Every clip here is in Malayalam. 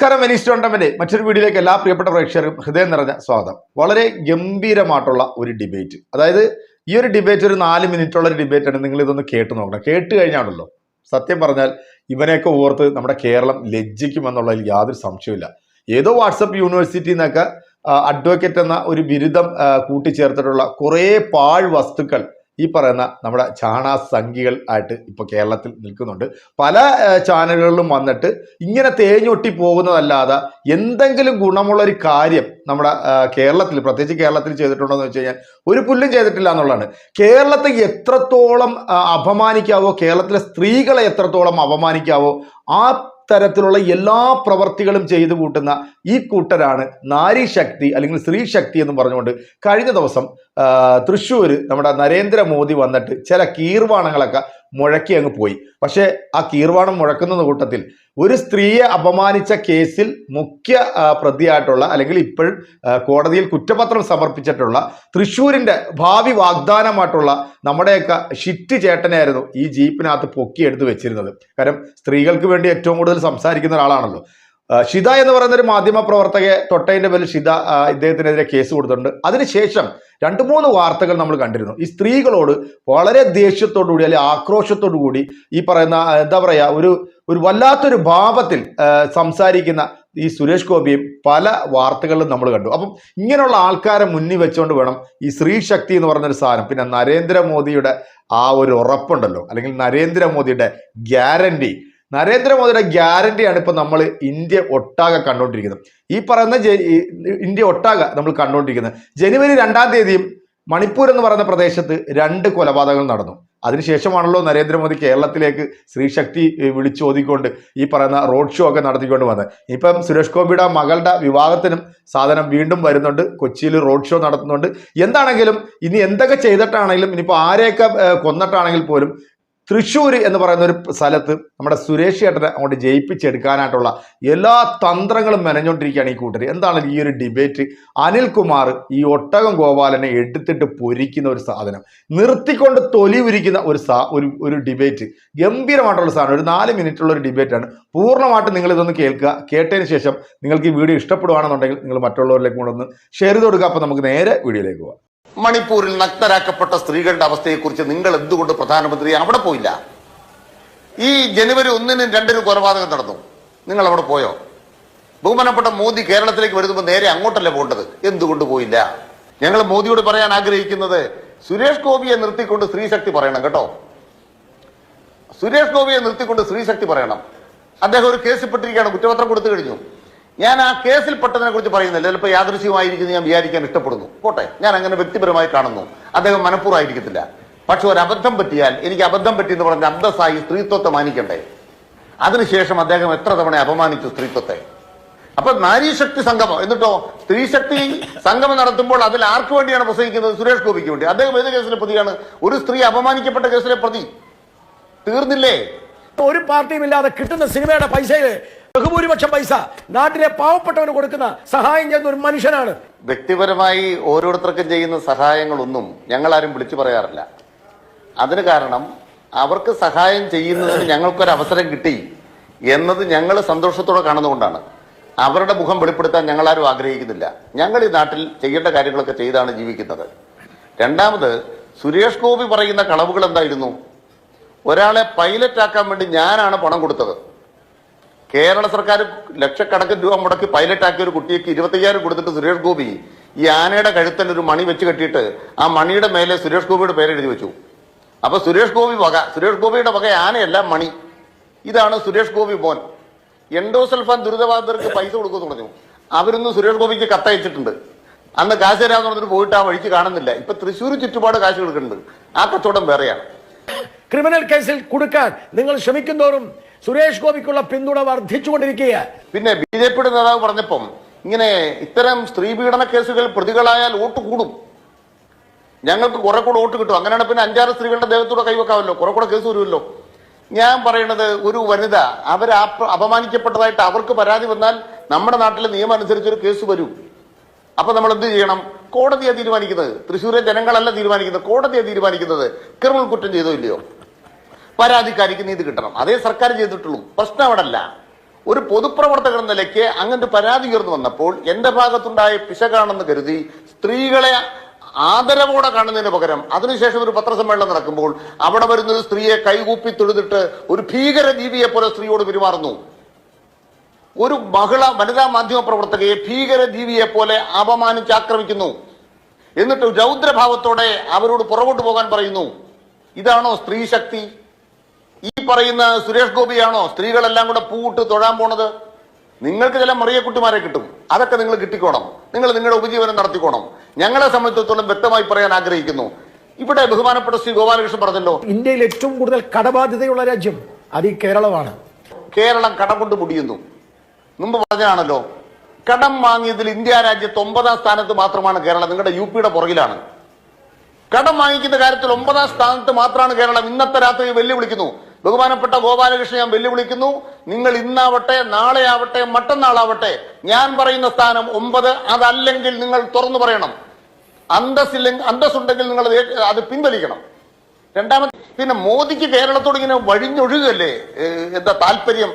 നമസ്കാരം വെനീസ് ടോണ്ടമെന്റ് മറ്റൊരു വീഡിയോയിലേക്ക് എല്ലാ പ്രിയപ്പെട്ട പ്രേക്ഷകർക്കും ഹൃദയം നിറഞ്ഞ സ്വാഗതം. വളരെ ഗംഭീരമായിട്ടുള്ള ഒരു ഡിബേറ്റ് അതായത് ഈ ഒരു ഡിബേറ്റ് ഒരു നാല് മിനിറ്റുള്ള ഒരു ഡിബേറ്റ് ആണ് നിങ്ങൾ ഇതൊന്ന് കേട്ട് നോക്കണം. കേട്ട് കഴിഞ്ഞാണല്ലോ. സത്യം പറഞ്ഞാൽ ഇവനെയൊക്കെ ഓർത്ത് നമ്മുടെ കേരളം ലജ്ജിക്കുമെന്നുള്ളതിൽ യാതൊരു സംശയമില്ല ഏതോ വാട്സപ്പ് യൂണിവേഴ്സിറ്റിയിൽ നിന്നൊക്കെ അഡ്വക്കേറ്റ് എന്ന ഒരു ബിരുദം കൂട്ടിച്ചേർത്തിട്ടുള്ള കുറേ പാഴ് വസ്തുക്കൾ ഈ പറയുന്ന നമ്മുടെ ചാണാ സംഖികൾ ആയിട്ട് ഇപ്പോൾ കേരളത്തിൽ നിൽക്കുന്നുണ്ട്. പല ചാനലുകളിലും വന്നിട്ട് ഇങ്ങനെ തേഞ്ഞൊട്ടി പോകുന്നതല്ലാതെ എന്തെങ്കിലും ഗുണമുള്ള ഒരു കാര്യം നമ്മുടെ കേരളത്തിൽ പ്രത്യേകിച്ച് കേരളത്തിൽ ചെയ്തിട്ടുണ്ടോ എന്ന് വെച്ച് കഴിഞ്ഞാൽ ഒരു പുല്ലും ചെയ്തിട്ടില്ല എന്നുള്ളതാണ്. കേരളത്തെ എത്രത്തോളം അപമാനിക്കാവോ കേരളത്തിലെ സ്ത്രീകളെ എത്രത്തോളം അപമാനിക്കാവോ ആ തരത്തിലുള്ള എല്ലാ പ്രവർത്തികളും ചെയ്തു കൂട്ടുന്ന ഈ കൂട്ടരാണ് നാരി ശക്തി അല്ലെങ്കിൽ സ്ത്രീ ശക്തി എന്ന് പറഞ്ഞുകൊണ്ട് കഴിഞ്ഞ ദിവസം തൃശ്ശൂർ നമ്മുടെ നരേന്ദ്രമോദി വന്നിട്ട് ചില കീർവാണങ്ങളൊക്കെ മുഴക്കി അങ്ങ് പോയി. പക്ഷേ ആ കീർവാണം മുഴക്കുന്ന കൂട്ടത്തിൽ ഒരു സ്ത്രീയെ അപമാനിച്ച കേസിൽ മുഖ്യ പ്രതിയായിട്ടുള്ള അല്ലെങ്കിൽ ഇപ്പോൾ കോടതിയിൽ കുറ്റപത്രം സമർപ്പിച്ചിട്ടുള്ള തൃശ്ശൂരിന്റെ ഭാവി വാഗ്ദാനമായിട്ടുള്ള നമ്മുടെയൊക്കെ ഷിറ്റ് ചേട്ടനായിരുന്നു ഈ ജീപ്പിനകത്ത് പൊക്കിയെടുത്ത് വെച്ചിരുന്നത്. കാരണം സ്ത്രീകൾക്ക് വേണ്ടി ഏറ്റവും കൂടുതൽ സംസാരിക്കുന്ന ഒരാളാണല്ലോ. ഷിത എന്ന് പറയുന്ന ഒരു മാധ്യമ പ്രവർത്തകയെ തൊട്ടയിന്റെ പേരിൽ ഷിത ഇദ്ദേഹത്തിനെതിരെ കേസ് കൊടുത്തിട്ടുണ്ട്. അതിനുശേഷം രണ്ട് മൂന്ന് വാർത്തകൾ നമ്മൾ കണ്ടിരുന്നു. ഈ സ്ത്രീകളോട് വളരെ ദേഷ്യത്തോടു കൂടി അല്ലെങ്കിൽ ആക്രോശത്തോടു കൂടി ഈ പറയുന്ന എന്താ പറയാ ഒരു ഒരു വല്ലാത്തൊരു ഭാവത്തിൽ സംസാരിക്കുന്ന ഈ സുരേഷ് ഗോപിയും പല വാർത്തകളിലും നമ്മൾ കണ്ടു. അപ്പം ഇങ്ങനെയുള്ള ആൾക്കാരെ മുന്നിൽ വെച്ചുകൊണ്ട് വേണം ഈ സ്ത്രീ ശക്തി എന്ന് ഒരു സാധനം. പിന്നെ നരേന്ദ്രമോദിയുടെ ആ ഒരു ഉറപ്പുണ്ടല്ലോ. അല്ലെങ്കിൽ നരേന്ദ്രമോദിയുടെ ഗ്യാരണ്ടി നരേന്ദ്രമോദിയുടെ ഗ്യാരണ്ടിയാണ് ഇപ്പൊ നമ്മൾ ഇന്ത്യ ഒട്ടാകെ കണ്ടുകൊണ്ടിരിക്കുന്നത് ഈ പറയുന്ന ഇന്ത്യ ഒട്ടാകെ നമ്മൾ കണ്ടുകൊണ്ടിരിക്കുന്നത് ജനുവരി രണ്ടാം തീയതിയും മണിപ്പൂർ എന്ന് പറയുന്ന പ്രദേശത്ത് രണ്ട് കൊലപാതകങ്ങൾ നടന്നു. അതിനുശേഷമാണല്ലോ നരേന്ദ്രമോദി കേരളത്തിലേക്ക് ശ്രീശക്തി വിളിച്ചോദിക്കൊണ്ട് ഈ പറയുന്ന റോഡ് ഷോ ഒക്കെ നടത്തിക്കൊണ്ട് വന്നത്. ഇപ്പം സുരേഷ് ഗോപിയുടെ മകളുടെ വിവാഹത്തിനും സാധനം വീണ്ടും വരുന്നുണ്ട്. കൊച്ചിയിൽ റോഡ് ഷോ നടത്തുന്നുണ്ട്. എന്താണെങ്കിലും ഇനി എന്തൊക്കെ ചെയ്തിട്ടാണെങ്കിലും ഇനിയിപ്പോൾ ആരെയൊക്കെ കൊന്നിട്ടാണെങ്കിൽ പോലും തൃശ്ശൂർ എന്ന് പറയുന്ന ഒരു സ്ഥലത്ത് നമ്മുടെ സുരേഷ് ചേട്ടനെ അങ്ങോട്ട് ജയിപ്പിച്ചെടുക്കാനായിട്ടുള്ള എല്ലാ തന്ത്രങ്ങളും മെനഞ്ഞുകൊണ്ടിരിക്കുകയാണ് ഈ കൂട്ടർ എന്താണ് ഈ ഒരു ഡിബേറ്റ്? അനിൽകുമാർ ഈ ഒട്ടകം ഗോപാലനെ എടുത്തിട്ട് പൊരിക്കുന്ന ഒരു സാധനം. നിർത്തിക്കൊണ്ട് തൊലി ഉരിക്കുന്ന ഒരു സാ ഒരു ഒരു ഡിബേറ്റ്. ഗംഭീരമായിട്ടുള്ള സാധനം. ഒരു നാല് മിനിറ്റുള്ള ഒരു ഡിബേറ്റാണ്. പൂർണമായിട്ട് നിങ്ങൾ ഇതൊന്ന് കേൾക്കുക. കേട്ടതിന് ശേഷം നിങ്ങൾക്ക് ഈ വീഡിയോ ഇഷ്ടപ്പെടുവാണെന്നുണ്ടെങ്കിൽ നിങ്ങൾ മറ്റുള്ളവരിലേക്ക് ഒന്ന് ഷെയർ ചെയ്ത് കൊടുക്കുക. അപ്പോൾ നമുക്ക് നേരെ വീഡിയോയിലേക്ക് പോകാം മണിപ്പൂരിൽ നഗ്നരാക്കപ്പെട്ട സ്ത്രീകളുടെ അവസ്ഥയെക്കുറിച്ച് നിങ്ങൾ എന്തുകൊണ്ട് പ്രധാനമന്ത്രി അവിടെ പോയില്ല? ഈ ജനുവരി ഒന്നിനും രണ്ടിനും കൊലപാതകം നടന്നു. നിങ്ങൾ അവിടെ പോയോ? ബഹുമാനപ്പെട്ട മോദി കേരളത്തിലേക്ക് വരുമ്പോൾ നേരെ അങ്ങോട്ടല്ലേ പോകേണ്ടത്? എന്തുകൊണ്ട് പോയില്ല? ഞങ്ങൾ മോദിയോട് പറയാൻ ആഗ്രഹിക്കുന്നത് സുരേഷ് ഗോപിയെ നിർത്തിക്കൊണ്ട് സ്ത്രീശക്തി പറയണം കേട്ടോ. സുരേഷ് ഗോപിയെ നിർത്തിക്കൊണ്ട് സ്ത്രീശക്തി പറയണം. അദ്ദേഹം ഒരു കേസിൽ പെട്ടിരിക്കുകയാണ് കുറ്റപത്രം കൊടുത്തു കഴിഞ്ഞു. ഞാൻ ആ കേസിൽ പെട്ടതിനെ കുറിച്ച് പറയുന്നില്ല. ചിലപ്പോൾ യാദൃശ്യമായിരിക്കുന്നു ഞാൻ വിചാരിക്കാൻ ഇഷ്ടപ്പെടുന്നു. പോട്ടെ ഞാൻ അങ്ങനെ വ്യക്തിപരമായി കാണുന്നു. അദ്ദേഹം മനഃപൂർവമായിരിക്കത്തില്ല. പക്ഷെ ഒരു അബദ്ധം പറ്റിയാൽ എനിക്ക് അബദ്ധം പറ്റി എന്ന് പറഞ്ഞ അന്തസ്സായി സ്ത്രീത്വത്തെ മാനിക്കണ്ടേ? അതിനുശേഷം അദ്ദേഹം എത്ര തവണ അപമാനിച്ചു സ്ത്രീത്വത്തെ? അപ്പൊ നാരീശക്തി സംഗമം. എന്നിട്ടോ സ്ത്രീശക്തി സംഗമം നടത്തുമ്പോൾ അതിൽ ആർക്ക് വേണ്ടിയാണ് പ്രസംഗിക്കുന്നത്? സുരേഷ് ഗോപിക്ക് വേണ്ടി. അദ്ദേഹം ഏത് കേസിലെ പ്രതിയാണ്? ഒരു സ്ത്രീ അപമാനിക്കപ്പെട്ട കേസിലെ പ്രതി. തീർന്നില്ലേ? ഒരു പാർട്ടിയും ഇല്ലാതെ കിട്ടുന്ന സിനിമയുടെ പൈസയിൽ ബഹുഭൂരിപക്ഷം പൈസ നാട്ടിലെ പാവപ്പെട്ടവന് കൊടുക്കുന്ന സഹായം ചെയ്യുന്ന ഒരു മനുഷ്യനാണ്. വ്യക്തിപരമായി ഓരോരുത്തർക്കും ചെയ്യുന്ന സഹായങ്ങളൊന്നും ഞങ്ങൾ ആരും വിളിച്ചു പറയാറില്ല. അതിന് കാരണം അവർക്ക് സഹായം ചെയ്യുന്നതിന് ഞങ്ങൾക്കൊരു അവസരം കിട്ടി എന്നത് ഞങ്ങൾ സന്തോഷത്തോടെ കാണുന്നതുകൊണ്ടാണ്. അവരുടെ മുഖം വെളിപ്പെടുത്താൻ ആരും ആഗ്രഹിക്കുന്നില്ല. ഞങ്ങൾ ഈ നാട്ടിൽ ചെയ്യേണ്ട കാര്യങ്ങളൊക്കെ ചെയ്താണ് ജീവിക്കുന്നത്. രണ്ടാമത് സുരേഷ് ഗോപി പറയുന്ന കളവുകൾ എന്തായിരുന്നു? ഒരാളെ പൈലറ്റ് ആക്കാൻ വേണ്ടി ഞാനാണ് പണം കൊടുത്തത്. കേരള സർക്കാർ ലക്ഷക്കണക്കിന് രൂപ മുടക്കി പൈലറ്റ് ആക്കിയ ഒരു കുട്ടിക്ക് ഇരുപത്തയ്യായിരം കൊടുത്തിട്ട് സുരേഷ് ഗോപി ഈ ആനയുടെ കഴുത്തിൽ ഒരു മണി വെച്ച് കെട്ടിയിട്ട് ആ മണിയുടെ മേലെ സുരേഷ് ഗോപിയുടെ പേര് എഴുതി വെച്ചു. അപ്പൊ സുരേഷ് ഗോപി വക സുരേഷ് ഗോപിയുടെ വക ആനയല്ല മണി. ഇതാണ് സുരേഷ് ഗോപി മോൻ. എൻഡോസൽഫാൻ ദുരിതബാധിതർക്ക് പൈസ കൊടുക്കുമെന്ന് പറഞ്ഞു. അവരൊന്നും സുരേഷ് ഗോപിക്ക് കത്തയച്ചിട്ടുണ്ട്. അന്ന് കാശ് തരാന്ന് പറഞ്ഞിട്ട് പോയിട്ട് ആ വഴിക്ക് കാണുന്നില്ല. ഇപ്പൊ തൃശ്ശൂർ ചുറ്റുപാട് കാശ് കൊടുക്കുന്നുണ്ട്. ആ കച്ചവടം വേറെയാണ്. ക്രിമിനൽ കേസിൽ കൊടുക്കാൻ നിങ്ങൾ ശ്രമിക്കുന്നതോറും സുരേഷ് ഗോപിക്കുള്ള പിന്തുണ വർദ്ധിച്ചുകൊണ്ടിരിക്കുക പിന്നെ ബി ജെ പിയുടെ നേതാവ് പറഞ്ഞപ്പം ഇങ്ങനെ ഇത്തരം സ്ത്രീ പീഡന കേസുകൾ പ്രതികളായാൽ വോട്ട് കൂടും. ഞങ്ങൾക്ക് കുറെ കൂടെ വോട്ട് കിട്ടും. അങ്ങനെയാണ് പിന്നെ അഞ്ചാറ് സ്ത്രീകളുടെ ദേഹത്തൂടെ കൈവെക്കാമല്ലോ. കുറെ കൂടെ കേസ് വരുമല്ലോ. ഞാൻ പറയുന്നത് ഒരു വനിത അവർ അപമാനിക്കപ്പെട്ടതായിട്ട് അവർക്ക് പരാതി വന്നാൽ നമ്മുടെ നാട്ടിലെ നിയമം അനുസരിച്ച് ഒരു കേസ് വരും. അപ്പൊ നമ്മൾ എന്ത് ചെയ്യണം? കോടതിയാണ് തീരുമാനിക്കുന്നത്. തൃശ്ശൂരെ ജനങ്ങളല്ല തീരുമാനിക്കുന്നത്. കോടതിയാണ് തീരുമാനിക്കുന്നത്. ക്രിമിനൽ കുറ്റം ചെയ്തോ ഇല്ലയോ? പരാതിക്കാരിക്ക് നീതി കിട്ടണം. അതേ സർക്കാർ ചെയ്തിട്ടുള്ളൂ. പ്രശ്നം അവിടെ അല്ല ഒരു പൊതുപ്രവർത്തകർ എന്ന നിലയ്ക്ക് അങ്ങനൊരു പരാതി ഉയർന്നു വന്നപ്പോൾ എന്റെ ഭാഗത്തുണ്ടായ പിശകാണെന്ന് കരുതി സ്ത്രീകളെ ആദരവോടെ കാണുന്നതിന് പകരം അതിനുശേഷം ഒരു പത്രസമ്മേളനം നടക്കുമ്പോൾ അവിടെ വരുന്ന ഒരു സ്ത്രീയെ കൈകൂപ്പി തൊഴുതിട്ട് ഒരു ഭീകര ജീവിയെ പോലെ സ്ത്രീയോട് പെരുമാറുന്നു. ഒരു മഹിള വനിതാ മാധ്യമ പ്രവർത്തകയെ ഭീകര ജീവിയെ പോലെ അപമാനിച്ച് ആക്രമിക്കുന്നു. എന്നിട്ട് രൗദ്രഭാവത്തോടെ അവരോട് പുറകോട്ട് പോകാൻ പറയുന്നു. ഇതാണോ സ്ത്രീ ശക്തി ഈ പറയുന്ന സുരേഷ് ഗോപിയാണോ സ്ത്രീകളെല്ലാം കൂടെ പൂവിട്ട് തൊഴാൻ പോണത്? നിങ്ങൾക്ക് ചില മറിയക്കുട്ടിമാരെ കിട്ടും. അതൊക്കെ നിങ്ങൾ കിട്ടിക്കോണം. നിങ്ങൾ നിങ്ങളുടെ ഉപജീവനം നടത്തിക്കോണം. ഞങ്ങളെ സംബന്ധിച്ചിടത്തോളം വ്യക്തമായി പറയാൻ ആഗ്രഹിക്കുന്നു. ഇവിടെ ബഹുമാനപ്പെട്ട ശ്രീ ഗോപാലകൃഷ്ണൻ പറഞ്ഞല്ലോ. ഇന്ത്യയിൽ ഏറ്റവും കൂടുതൽ കടബാധ്യതയുള്ള രാജ്യം അത് ഈ കേരളമാണ്. കേരളം കടം കൊണ്ട് മുടിയുന്നു. മുമ്പ് പറഞ്ഞാണല്ലോ കടം വാങ്ങിയതിൽ ഇന്ത്യ രാജ്യത്ത് ഒമ്പതാം സ്ഥാനത്ത് മാത്രമാണ് കേരളം. നിങ്ങളുടെ യു പിയുടെ പുറകിലാണ്. കടം വാങ്ങിക്കുന്ന കാര്യത്തിൽ ഒമ്പതാം സ്ഥാനത്ത് മാത്രമാണ് കേരളം. ഇന്നത്തെ രാത്രി വെല്ലുവിളിക്കുന്നു. ബഹുമാനപ്പെട്ട ഗോപാലകൃഷ്ണൻ ഞാൻ വെല്ലുവിളിക്കുന്നു. നിങ്ങൾ ഇന്നാവട്ടെ നാളെ ആവട്ടെ മറ്റന്നാളാവട്ടെ ഞാൻ പറയുന്ന സ്ഥാനം ഒമ്പത് അതല്ലെങ്കിൽ നിങ്ങൾ തുറന്നു പറയണം. അന്തസ്സില്ലെങ്കിൽ അന്തസ്സുണ്ടെങ്കിൽ നിങ്ങൾ അത് പിൻവലിക്കണം. രണ്ടാമത് പിന്നെ മോദിക്ക് കേരളത്തോട് ഇങ്ങനെ വഴിഞ്ഞൊഴുകല്ലേ? എന്താ താല്പര്യം?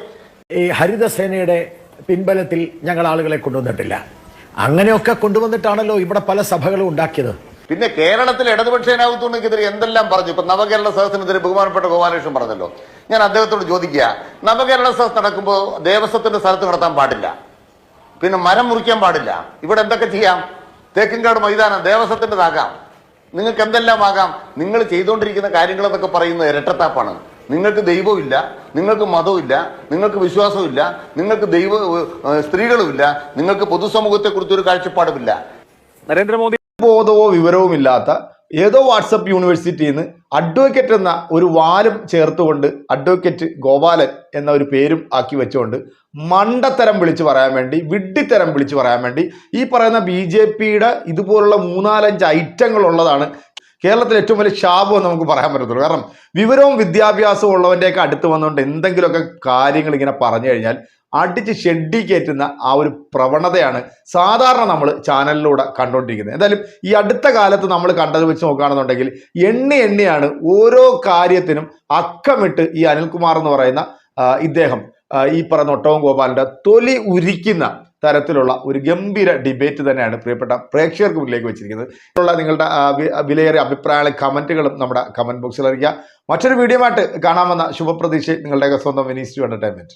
ഈ ഹരിതസേനയുടെ പിൻബലത്തിൽ ഞങ്ങൾ ആളുകളെ കൊണ്ടുവന്നിട്ടില്ല. അങ്ങനെയൊക്കെ കൊണ്ടുവന്നിട്ടാണല്ലോ ഇവിടെ പല സഭകളും ഉണ്ടാക്കിയത്. പിന്നെ കേരളത്തിൽ ഇതിൽ എന്തെല്ലാം പറഞ്ഞു? ഇപ്പൊ നവകേരള സദസ്സിനെതിരെ ബഹുമാനപ്പെട്ട ഗോപാലകൃഷ്ണൻ പറഞ്ഞല്ലോ. ഞാൻ അദ്ദേഹത്തോട് ചോദിക്കുക നവകേരള സദസ് നടക്കുമ്പോൾ ദേവസ്വത്തിന്റെ സ്ഥലത്ത് നടത്താൻ പാടില്ല. പിന്നെ മരം മുറിക്കാൻ പാടില്ല. ഇവിടെ എന്തൊക്കെ ചെയ്യാം? തേക്കിൻകാട് മൈതാനം ദേവസ്വത്തിന്റെതാകാം. നിങ്ങൾക്ക് എന്തെല്ലാം ആകാം? നിങ്ങൾ ചെയ്തുകൊണ്ടിരിക്കുന്ന കാര്യങ്ങൾ എന്നൊക്കെ പറയുന്നത് ഇരട്ടത്താപ്പാണ്. നിങ്ങൾക്ക് ദൈവമില്ല നിങ്ങൾക്ക് മതമില്ല നിങ്ങൾക്ക് വിശ്വാസമില്ല നിങ്ങൾക്ക് ദൈവ സ്ത്രീകളുമില്ല നിങ്ങൾക്ക് പൊതുസമൂഹത്തെക്കുറിച്ച് ഒരു കാഴ്ചപ്പാടുമില്ല. നരേന്ദ്രമോദി ബോധവോ വിവരവും ഇല്ലാത്ത ഏതോ വാട്സപ്പ് യൂണിവേഴ്സിറ്റിയിൽ നിന്ന് അഡ്വക്കേറ്റ് എന്ന ഒരു വാലും ചേർത്തുകൊണ്ട് അഡ്വക്കേറ്റ് ഗോപാലൻ എന്ന ഒരു പേരും ആക്കി വെച്ചുകൊണ്ട് മണ്ടത്തരം വിളിച്ചു പറയാൻ വേണ്ടി വിഡ്ഢിത്തരം വിളിച്ചു പറയാൻ വേണ്ടി ഈ പറയുന്ന ബി ജെ പിയുടെ ഇതുപോലുള്ള മൂന്നാലഞ്ച് ഐറ്റങ്ങൾ ഉള്ളതാണ് കേരളത്തിലെ ഏറ്റവും വലിയ ശാപം എന്ന് നമുക്ക് പറയാൻ പറ്റത്തുള്ളൂ. കാരണം വിവരവും വിദ്യാഭ്യാസവും ഉള്ളവന്റെയൊക്കെ അടുത്ത് വന്നുകൊണ്ട് എന്തെങ്കിലുമൊക്കെ കാര്യങ്ങൾ ഇങ്ങനെ പറഞ്ഞു കഴിഞ്ഞാൽ അടിച്ച് ഷെഡി കയറ്റുന്ന ആ ഒരു പ്രവണതയാണ് സാധാരണ നമ്മൾ ചാനലിലൂടെ കണ്ടുകൊണ്ടിരിക്കുന്നത് എന്തായാലും ഈ അടുത്ത കാലത്ത് നമ്മൾ കണ്ടത് വെച്ച് നോക്കുകയാണെന്നുണ്ടെങ്കിൽ എണ്ണി എണ്ണിയാണ് ഓരോ കാര്യത്തിനും അക്കമിട്ട് ഈ അനിൽകുമാർ എന്ന് പറയുന്ന ഇദ്ദേഹം ഈ പറയുന്ന ഒട്ടവും ഗോപാലിന്റെ തൊലി ഉരിക്കുന്ന തരത്തിലുള്ള ഒരു ഗംഭീര ഡിബേറ്റ് തന്നെയാണ് പ്രിയപ്പെട്ട പ്രേക്ഷകർക്ക് മുന്നിലേക്ക് വെച്ചിരിക്കുന്നത്. ഉള്ള നിങ്ങളുടെ വിലയേറിയ അഭിപ്രായങ്ങളും കമന്റുകളും നമ്മുടെ കമന്റ് ബോക്സിൽ അറിയിക്കുക. മറ്റൊരു വീഡിയോ ആയിട്ട് കാണാമെന്ന ശുഭപ്രതീക്ഷ നിങ്ങളുടെ സ്വന്തം വിനീസ് ടു എന്റർടൈൻമെന്റ്